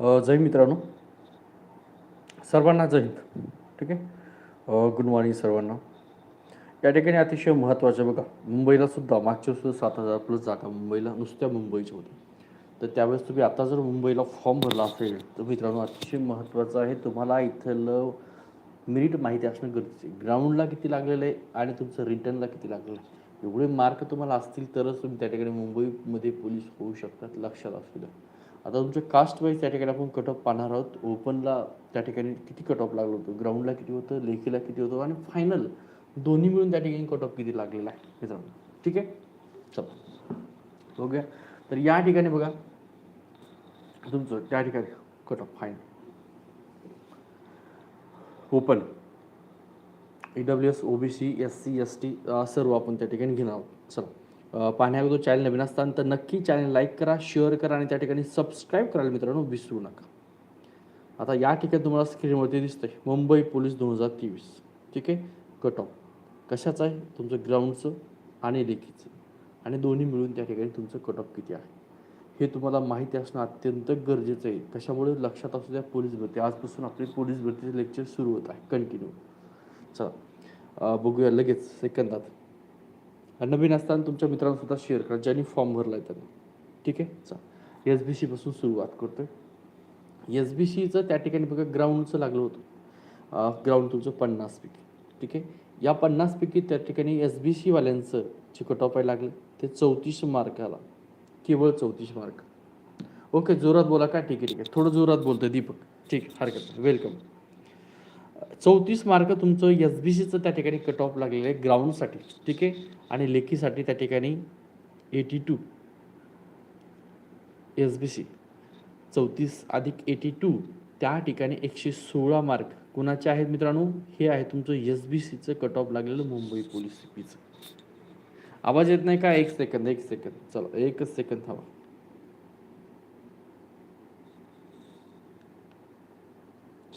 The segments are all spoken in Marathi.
जय मित्रांनो. सर्वांना जय हिंद. ठीक आहे? गुड मॉर्निंग सर्वांना. या ठिकाणी अतिशय महत्त्वाचं बघा मुंबईला सुद्धा मागच्या सुद्धा सात हजार प्लस जागा मुंबईला नुसत्या मुंबईच्या होत्या. तर त्यावेळेस तुम्ही आता जर मुंबईला फॉर्म भरला असेल तर मित्रांनो अतिशय महत्त्वाचं आहे. तुम्हाला इथलं मिनिट माहिती असणं गरजेचं आहे. ग्राउंडला किती लागलेलं आहे आणि तुमचं रिटर्नला किती लागलेलं आहे. एवढे मार्क तुम्हाला असतील तरच तुम्ही त्या ठिकाणी मुंबईमध्ये पोलीस होऊ शकतात लक्षात असू द्या. आता तुमचं कास्ट वाईज त्या ठिकाणी आपण कट ऑफ पाहणार आहोत. ओपनला त्या ठिकाणी किती कट ऑफ लागलं होतं? ग्राउंडला किती होतं? लेखीला किती होतं? आणि फायनल दोन्ही मिळून त्या ठिकाणी कट ऑफ किती लागलेला आहे? मित्रांनो ठीक आहे? चला. ओके तर या ठिकाणी बघा. तुमचं त्या ठिकाणी cut off open E W S O B C S C S T सर्व आपण त्या ठिकाणी घेणार आहोत. चला. पाहण्याअगोदर चॅनल नवीन असताना तर नक्की चॅनल लाईक करा शेअर करा आणि त्या ठिकाणी सबस्क्राईब करायला मित्रांनो विसरू नका. आता या ठिकाणी तुम्हाला स्क्रीनवरती दिसतंय मुंबई पोलीस दोन हजार तेवीस. ठीक आहे? कट ऑफ कशाचं आहे? तुमचं ग्राउंडचं आणि लेखीचं. आणि दोन्ही मिळून त्या ठिकाणी तुमचं कट ऑफ किती आहे? हे तुम्हाला माहिती असणं अत्यंत गरजेचं आहे. कशामुळे? लक्षात असू द्या पोलीस भरती. आजपासून आपली पोलीस भरतीचे लेक्चर सुरू होत आहे. कंटिन्यू चला. बघूया लगेच. सेकंदात नवीन असताना तुमच्या मित्रांसुद्धा शेअर करा ज्यांनी फॉर्म भरला आहे त्यांनी. ठीक आहे? चा एस बी सीपासून सुरुवात करतोय. एस बी सीचं त्या ठिकाणी बघा ग्राउंडचं लागलं होतं. ग्राउंड तुमचं पन्नास पैकी. ठीक आहे? या पन्नासपैकी त्या ठिकाणी एस बी सीवाल्यांचं जे कटॉप आहे लागलं ते चौतीस मार्काला केवळ चौतीस मार्क ओके जोरात बोला. का ठीक आहे ठीक आहे. थोडं जोरात बोलतोय दीपक. ठीक हरकत नाही. वेलकम चौतीस मार्क तुमचं एस बी सीचं त्या ठिकाणी कट ऑफ लागलेलं आहे ग्राउंडसाठी ठीक आहे? आणि लेखीसाठी त्या ठिकाणी eighty two S B C चौतीस अधिक एटी टू त्या ठिकाणी एकशे सोळा मार्क. कुणाचे आहेत मित्रांनो? हे आहे तुमचं एस बी सीचं कट ऑफ लागलेलं मुंबई पोलीस सीपीचं आवाज येत नाही का? एक सेकंद एक सेकंद चला एकच सेकंद थांबा.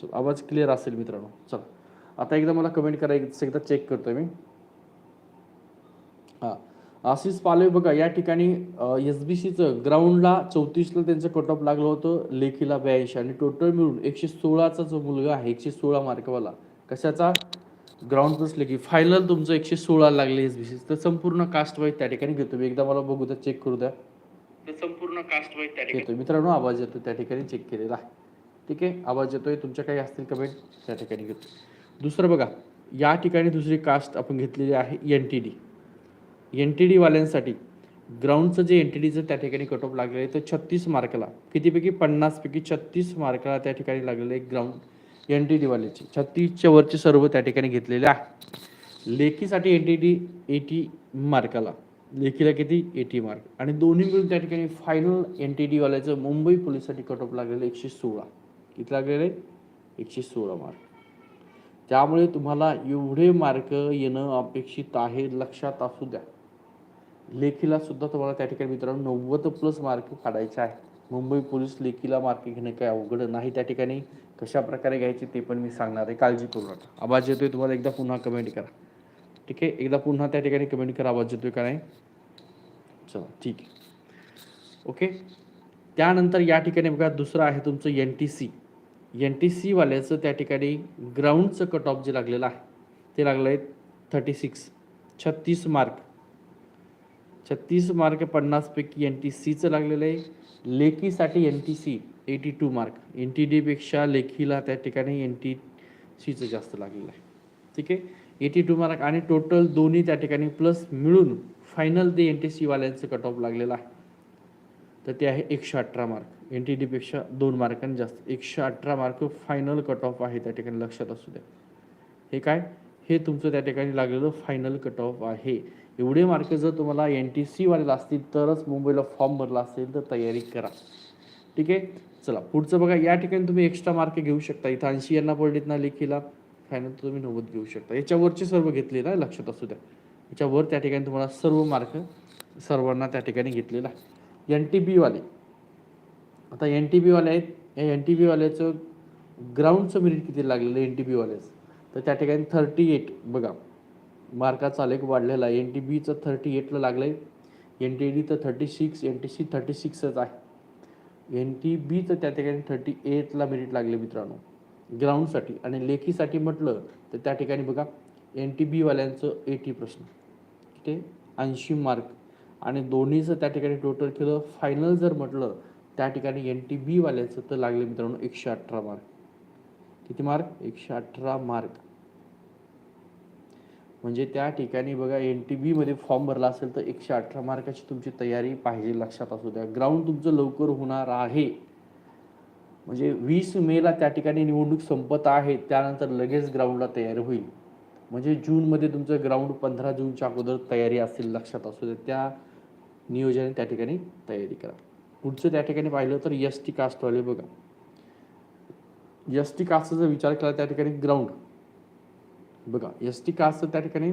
चल आवाज क्लिअर असेल मित्रांनो. चला. आता एकदा मला कमेंट करा एक एकदा चेक करतोय मी. हां. आशिष पालवे बघा या ठिकाणी एस बी सीचं ग्राउंडला चौतीसला त्यांचं कट ऑफ लागलं होतं. लेखीला ब्याऐंशी आणि टोटल मिळून एकशे सोळाचा जो मुलगा आहे एकशे सोळा मार्कवाला कशाचा? ग्राउंड प्लस लेखी. फायनल तुमचं एकशे सोळा लागले एस बी सी तर संपूर्ण कास्ट वाईज त्या ठिकाणी घेतो मी. एकदा मला बघू द्या चेक करू द्या. तर संपूर्ण कास्ट वाईज त्या ठिकाणी. मित्रांनो आवाज येतो त्या ठिकाणी चेक केलेला आहे. ठीक आहे? आवाज येतोय? तुमच्या काही असतील कमेंट त्या ठिकाणी घेतो दुसरं बघा या ठिकाणी दुसरी कास्ट आपण घेतलेली आहे N T D N T डीवाल्यांसाठी ग्राउंडचं जे एन टी डीचं त्या ठिकाणी कट ऑफ लागलेलं आहे तर छत्तीस मार्कला कितीपैकी? पन्नासपैकी छत्तीस मार्कला त्या ठिकाणी लागलेलं आहे ग्राउंड एन टी डीवाल्याचे छत्तीसच्या वरचे सर्व त्या ठिकाणी घेतलेले आहे. लेखीसाठी एन टी डी एटी मार्काला. लेखीला किती? एटी मार्क आणि दोन्ही मिळून त्या ठिकाणी फायनल एन टी डीवाल्याचं मुंबई पोलिससाठी कट ऑफ लागलेलं एकशे सोळा. कितला गेले एकशे सोळा मार्क त्यामुळे तुम्हाला एवढे मार्क येणं अपेक्षित आहे लक्षात असू द्या. लेखीला सुद्धा तुम्हाला त्या ठिकाणी मित्रांनो नव्वद प्लस मार्क काढायचे आहे मुंबई पोलीस लेखीला मार्क घेणं काही अवघड नाही त्या ठिकाणी. कशा प्रकारे घ्यायचे ते पण मी सांगणार आहे. काळजी करू नका. आवाज येतोय तुम्हाला एकदा पुन्हा कमेंट करा. ठीक आहे? एकदा पुन्हा त्या ठिकाणी कमेंट करा. आवाज येतोय का नाही? चला ठीक आहे. ओके त्यानंतर या ठिकाणी बघा दुसरं आहे तुमचं N T C N T सीवाल्याचं त्या ठिकाणी ग्राउंडचं कट ऑफ जे लागलेलं आहे ते लागलं आहे थर्टी सिक्स छत्तीस मार्क छत्तीस मार्क पन्नासपैकी एन टी सीचं लागलेलं आहे. लेखीसाठी N T C eighty two mark N T डीपेक्षा लेखीला त्या ठिकाणी एन टी सीचं जास्त लागलेलं आहे. ठीक आहे? एटी टू मार्क आणि टोटल दोन्ही त्या ठिकाणी प्लस मिळून फायनल ते एन टी सीवाल्यांचं कट ऑफ लागलेलं आहे. तर ते आहे एकशे अठरा मार्क एन टी डीपेक्षा दोन मार्कांनी जास्त. एकशे अठरा मार्क फायनल कट ऑफ आहे त्या ठिकाणी लक्षात असू द्या. हे काय? हे तुमचं त्या ठिकाणी लागलेलं फायनल कट ऑफ आहे. एवढे मार्क जर तुम्हाला एन टी सीवालेला असतील तरच मुंबईला फॉर्म भरला असेल तर तयारी करा. ठीक आहे? चला पुढचं बघा. या ठिकाणी तुम्ही एक्स्ट्रा मार्क घेऊ शकता. इथं ऐंशी यांना पडलीत ना लेखीला. फायनल तुम्ही नव्वद घेऊ शकता. याच्यावरचे सर्व घेतले ना लक्षात असू द्या. याच्यावर त्या ठिकाणी तुम्हाला सर्व मार्क सर्वांना त्या ठिकाणी घेतलेला आहे. एन टी बीवाले आता एन टी बीवाले आहेत. या एन टी बीवाल्याचं ग्राउंडचं मिनिट किती लागलेलं एन टी बीवाल्याचं तर त्या ठिकाणी थर्टी एट बघा. मार्काचा आलेख वाढलेला आहे. एन टी बीचं थर्टी एटला लागलं आहे एन टी डी तर thirty six N T C thirty सिक्सच आहे. एन टी बीचं त्या ठिकाणी थर्टी एटला मिनिट लागले मित्रांनो. ग्राउंडसाठी आणि लेखीसाठी म्हटलं तर त्या ठिकाणी बघा. एन टी बीवाल्यांचं एटी प्रश्न. ठीक आहे? ऐंशी मार्क आणि दोन्हीचं त्या ठिकाणी टोटल केलं फायनल जर म्हटलं त्या ठिकाणी एन टी बीवाल्याचं तर लागले मित्रांनो एकशे अठरा मार्क किती मार्क एकशे अठरा मार्क म्हणजे त्या ठिकाणी बघा एन टी बीमध्ये फॉर्म भरला असेल तर एकशे अठरा मार्काची तुमची तयारी पाहिजे लक्षात असू द्या. ग्राउंड तुमचं लवकर होणार आहे. म्हणजे वीस मेला त्या ठिकाणी निवडणूक संपत आहे त्यानंतर लगेच ग्राउंडला तयारी होईल. म्हणजे जूनमध्ये तुमचं ग्राउंड पंधरा जूनच्या अगोदर तयारी असेल लक्षात असू द्या. त्या नियोजन त्या ठिकाणी तयारी करा. पुढचं त्या ठिकाणी पाहिलं तर एस टी कास्टवाले बघा. एस टी कास्टचा जर विचार केला त्या ठिकाणी ग्राउंड बघा एस टी कास्टचं त्या ठिकाणी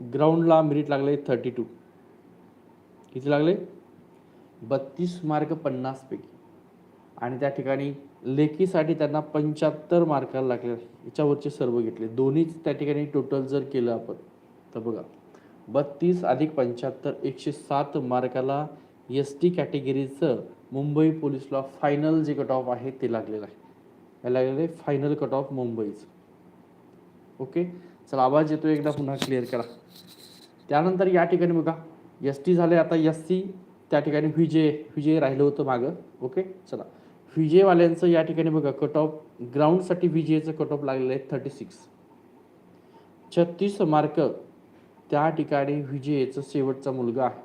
ग्राउंडला मिरिट लागले थर्टी टू किती लागले? बत्तीस मार्क पन्नासपैकी आणि त्या ठिकाणी लेखीसाठी त्यांना पंच्याहत्तर मार्काला लागले. याच्यावरचे सर्व घेतले. दोन्हीच त्या ठिकाणी टोटल जर केलं आपण तर बघा. बत्तीस अधिक पंच्याहत्तर एकशे सात मार्काला एस टी कॅटेगरीचं मुंबई पोलीसला फायनल जे कट ऑफ आहे ते लागलेलं आहे. हे लागलेलं आहे फायनल कट ऑफ मुंबईचं. ओके चला आवाज येतो एकदा पुन्हा क्लिअर करा. त्यानंतर या ठिकाणी बघा. एस टी झाले आता एस सी त्या ठिकाणी व्हिजे विजय राहिलं होतं मागं. ओके चला. विजेवाल्यांचं या ठिकाणी बघा कट ऑफ ग्राउंडसाठी विजेचं कट ऑफ लागलेलं आहे थर्टी सिक्स छत्तीस मार्क त्या ठिकाणी विजयचा शेवटचा मुलगा आहे.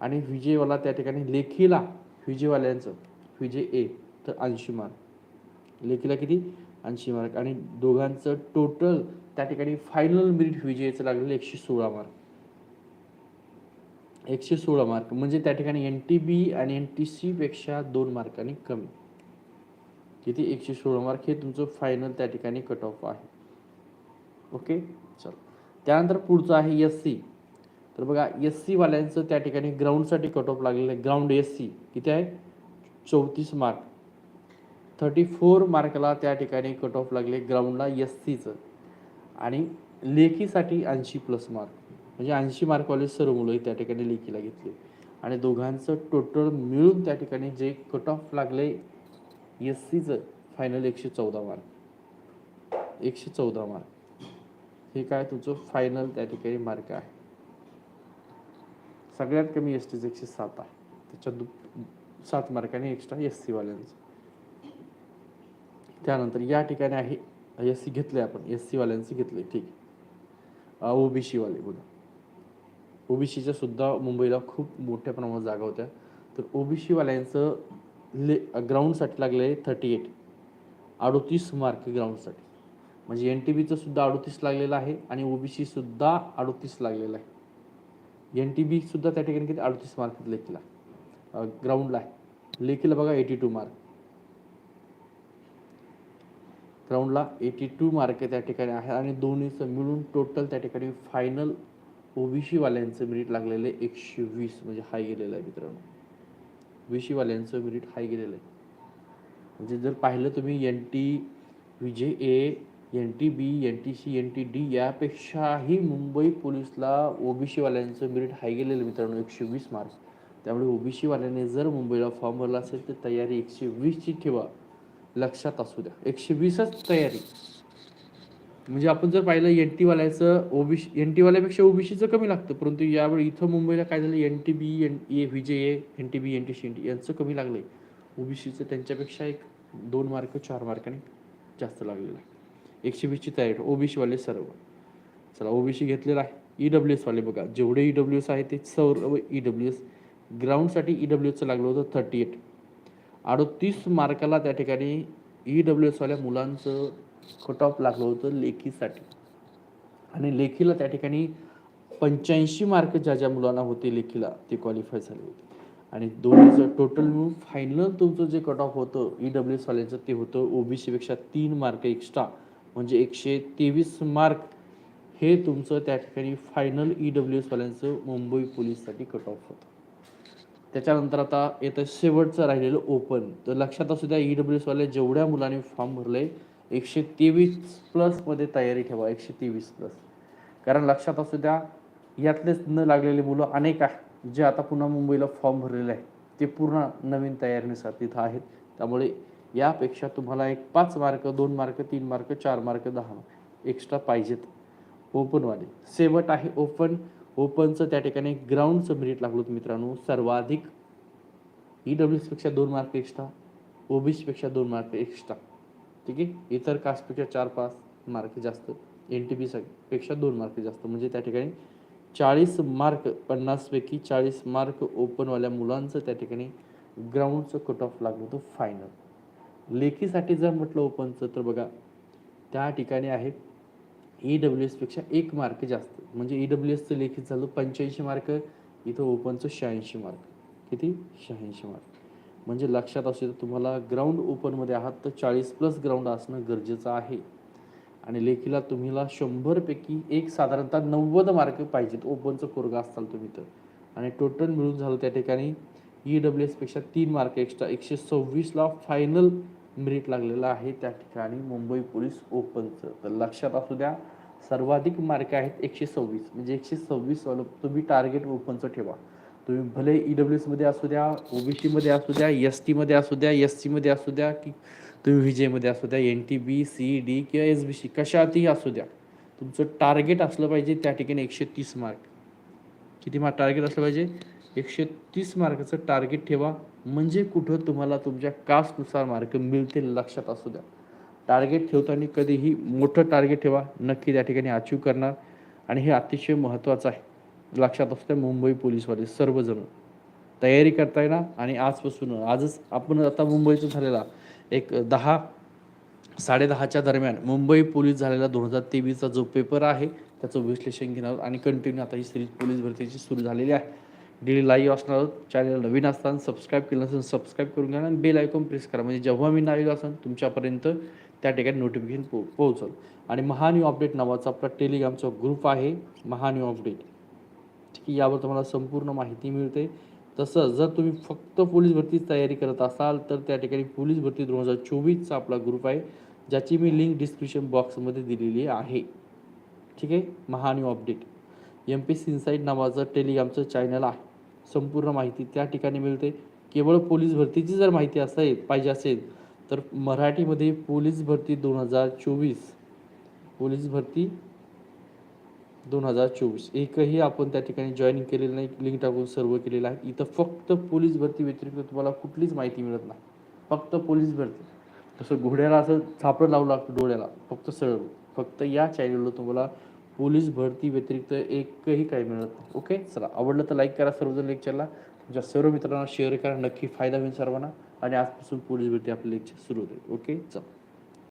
आणि विजयवाला त्या ठिकाणी लेखीला विजयवाल्यांचं विजय ए तर ऐंशी मार्क लेखीला किती? ऐंशी मार्क आणि दोघांचं टोटल त्या ठिकाणी फायनल मेरिट विजयचं लागलेलं एकशे सोळा मार्क एकशे सोळा मार्क म्हणजे त्या ठिकाणी एन टी बी आणि एन टी सी पेक्षा दोन मार्कांनी कमी. किती? एकशे सोळा मार्क हे तुमचं फायनल त्या ठिकाणी कट ऑफ आहे. ओके चल. त्यानंतर पुढचं आहे एस सी तर बघा एस सीवाल्यांचं त्या ठिकाणी ग्राउंडसाठी कट ऑफ लागलेलं आहे. ग्राउंड एस सी किती आहे? चौतीस मार्क थर्टी फोर मार्कला त्या ठिकाणी कट ऑफ लागले ग्राउंडला एस सीचं आणि लेखीसाठी ऐंशी प्लस मार्क म्हणजे ऐंशी मार्कवाले सर्व मुलं त्या ठिकाणी लेखीला घेतले. आणि दोघांचं टोटल मिळून त्या ठिकाणी जे कट ऑफ लागले एस सीचं फायनल एकशे चौदा मार्क एकशे चौदा मार्क हे काय तुझं फायनल त्या ठिकाणी मार्क आहे. सगळ्यात कमी एस टीचं एकशे सात आहे. त्याच्या दु सात मार्काने एक्स्ट्रा एस सीवाल्यांचं त्यानंतर या ठिकाणी आहे एस सी घेतले आपण. एस सीवाल्यांचे घेतले ठीक आहे. ओबीसी वाले बघा ओबीसीच्या सुद्धा मुंबईला खूप मोठ्या प्रमाणात जागा होत्या. तर ओबीसी वाल्यांचं ले ग्राउंडसाठी लागले थर्टी एट अडोतीस मार्क ग्राउंडसाठी म्हणजे एन टी बीचं सुद्धा अडोतीस लागलेलं आहे आणि ओबीसी सुद्धा अडोतीस लागलेलं आहे. एन टी बी सुद्धा त्या ठिकाणी किती? अडतीस मार्क लेखीला ग्राउंडला आहे. लेखीला बघा एटी टू मार्क ग्राउंडला एटी टू मार्क त्या ठिकाणी आहे आणि दोन्हीचं मिळून टोटल त्या ठिकाणी फायनल ओबीसीवाल्यांचं वाल्यांचं लागलेलं आहे एकशे वीस म्हणजे हाय गेलेलं आहे मित्रांनो. ओबीसीवाल्यांचं वाल्यांचं हाय गेलेलं आहे. म्हणजे जर पाहिलं तुम्ही N T V J A N T B N T C N T D यापेक्षाही मुंबई पोलीसला ओबीसीवाल्यांचं मेरिट हाय गेलेलं मित्रांनो एकशे वीस मार्क्स त्यामुळे ओबीसीवाल्याने जर मुंबईला फॉर्म भरला असेल तर तयारी एकशे वीसची ठेवा लक्षात असू द्या एकशे वीसच तयारी म्हणजे आपण जर पाहिलं एन टी वाल्याचं ओबीसी एन टी वाल्यापेक्षा ओबीसीचं कमी लागतं परंतु यावेळी इथं मुंबईला काय झालं N T B N A V J A N T B N T C N T यांचं कमी लागलं आहे ओबीसीचं त्यांच्यापेक्षा एक दोन मार्क चार मार्काने जास्त लागलेलं आहे एकशे वीसची तयारी ओ बी सीवाले सर्व. चला ओ बी सी घेतलेला आहे. ई डब्ल्यू एसवाले बघा. जेवढे ई डब्ल्यू एस आहे ते सर्व ई डब्ल्यू एस ग्राउंडसाठी ई डब्ल्यू एसचं लागलं होतं थर्टी एट अडतीस मार्काला त्या ठिकाणी ई डब्ल्यू एसवाल्या मुलांचं कट ऑफ लागलं होतं लेखीसाठी. आणि लेखीला त्या ठिकाणी पंच्याऐंशी मार्क ज्या ज्या मुलांना होते लेखीला ते क्वालिफाय झाले होते. आणि दोन्हीचं टोटल मिळून फायनल तुमचं जे कट ऑफ होतं ई डब्ल्यू एसवाल्यांचं ते होतं ओबीसीपेक्षा तीन मार्क एक्स्ट्रा म्हणजे एकशे तेवीस मार्क हे तुमचं त्या ठिकाणी फायनल ई डब्ल्यू एसवाल्यांचं मुंबई पोलीससाठी कट ऑफ होतं. त्याच्यानंतर आता येतं शेवटचं राहिलेलं ओपन तर लक्षात असू द्या ई डब्ल्यू एसवाले जेवढ्या मुलांनी फॉर्म भरले एकशे तेवीस प्लसमध्ये तयारी ठेवा एकशे तेवीस प्लस कारण लक्षात असू द्या यातलेच न लागलेले मुलं अनेक आहे जे आता पुन्हा मुंबईला फॉर्म भरलेले आहे ते पूर्ण नवीन तयारीनुसार तिथं आहेत. त्यामुळे यापेक्षा तुम्हाला एक पाच मार्क दोन मार्क तीन मार्क चार मार्क दहा एक्स्ट्रा पाहिजेत. ओपनवाले शेवट आहे ओपन ओपनचं त्या ठिकाणी ग्राउंडचं मेरिट लागलो मित्रांनो. सर्वाधिक ई डब्ल्यूपेक्षा दोन मार्क एक्स्ट्रा ओ बी सीपेक्षा दोन मार्क एक्स्ट्रा ठीक आहे? इतर कास्टपेक्षा चार पाच मार्क जास्त. एन टी बी पेक्षा दोन मार्क जास्त. म्हणजे त्या ठिकाणी चाळीस मार्क पन्नासपैकी चाळीस मार्क ओपनवाल्या मुलांचं त्या ठिकाणी ग्राउंडचं कट ऑफ लागलं होतं फायनल लेखीसाठी जर म्हटलं ओपनचं तर बघा त्या ठिकाणी आहे ई डब्ल्यू एसपेक्षा एक मार्क जास्त. म्हणजे ई डब्ल्यू एसचं लेखित झालं पंच्याऐंशी मार्क इथं ओपनचं शहाऐंशी मार्क किती? शहाऐंशी मार्क म्हणजे लक्षात असू दे तुम्हाला ग्राउंड ओपनमध्ये आहात तर चाळीस प्लस ग्राउंड असणं गरजेचं आहे. आणि लेखीला तुम्हाला शंभरपैकी एक साधारणतः नव्वद मार्क पाहिजेत. ओपनचं कोरगा असाल तुम्ही तर. आणि टोटल मिळून झालं त्या ठिकाणी ई डब्ल्यू एसपेक्षा तीन मार्क एक्स्ट्रा एकशे सव्वीसला फायनल मेरिट लागलेलं आहे. त्या ठिकाणी मुंबई पोलीस ओपनचं तर लक्षात असू द्या सर्वाधिक मार्क आहेत एकशे सव्वीस. म्हणजे एकशे सव्वीस तुम्ही टार्गेट ओपनचं ठेवा. तुम्ही भले ई डब्ल्यू एसमध्ये असू द्या ओबीसीमध्ये असू द्या एस टीमध्ये असू द्या एस सीमध्ये असू द्या की तुम्ही विजयमध्ये असू द्या N T B C D किंवा एस बी सी कशातही असू द्या. तुमचं टार्गेट असलं पाहिजे त्या ठिकाणी एकशे तीस मार्क किती मार्क टार्गेट असलं पाहिजे? एकशे तीस मार्काचं टार्गेट ठेवा. म्हणजे कुठं तुम्हाला तुमच्या कास्टनुसार मार्क मिळतील लक्षात असू द्या. टार्गेट ठेवताना कधीही मोठं टार्गेट ठेवा. नक्की त्या ठिकाणी अचीव करणार. आणि हे अतिशय महत्त्वाचं आहे. लक्षात असू द्या मुंबई पोलीसवाले सर्वजण. तयारी करताय ना? आणि आजपासून आजच आपण आता मुंबईचं झालेला एक दहा साडेदहाच्या दरम्यान मुंबई पोलीस झालेला दोन हजार तेवीसचा जो पेपर आहे त्याचं विश्लेषण घेणार आणि कंटिन्यू आता ही सिरीज पोलीस भरतीची सुरू झालेली आहे. डेली लाईव्ह असणार चॅनल नवीन असताना सबस्क्राईब केलं नसेल सबस्क्राईब करून घ्या आणि बेल आयकॉन प्रेस करा. म्हणजे जेव्हा मी लाईव्ह असेल तुमच्यापर्यंत त्या ठिकाणी नोटिफिकेशन पो पोहोचल. आणि महान्यू अपडेट नावाचा आपला टेलिग्रामचा ग्रुप आहे महान्यू अपडेट ठीक आहे यावर तुम्हाला संपूर्ण माहिती मिळते. तसं जर तुम्ही फक्त पोलीस भरतीची तयारी करत असाल तर त्या ठिकाणी पोलीस भरती दोन हजार चोवीसचा आपला ग्रुप आहे ज्याची मी लिंक डिस्क्रिप्शन बॉक्समध्ये दिलेली आहे. ठीक आहे महान्यू update M P C insight नावाचं टेलिग्रामचं चॅनल आहे. संपूर्ण माहिती त्या ठिकाणी मिळते. केवळ पोलीस भरतीची जर माहिती असेल पाहिजे असेल तर मराठीमध्ये पोलीस भरती दोन हजार चोवीस. पोलीस भरती दोन हजार चोवीस. एकही आपण त्या ठिकाणी जॉईन केलेलं नाही लिंक टाकून सर्व केलेलं आहे. इथं फक्त पोलीस भरती व्यतिरिक्त तुम्हाला कुठलीच माहिती मिळत नाही. फक्त पोलीस भरती. तसं घोड्याला असं झापडं लावलं लागतं डोळ्याला फक्त सरळ. फक्त या चॅनलवर तुम्हाला पोलीस भरती व्यतिरिक्त एकही काही मिळत नाही. ओके चला आवडलं तर लाईक करा सर्वजण लेक्चरला तुमच्या सर्व मित्रांना शेअर करा. नक्की फायदा होईल सर्वांना. आणि आजपासून पोलीस भरती आपले लेक्चर सुरू होते. ओके चला.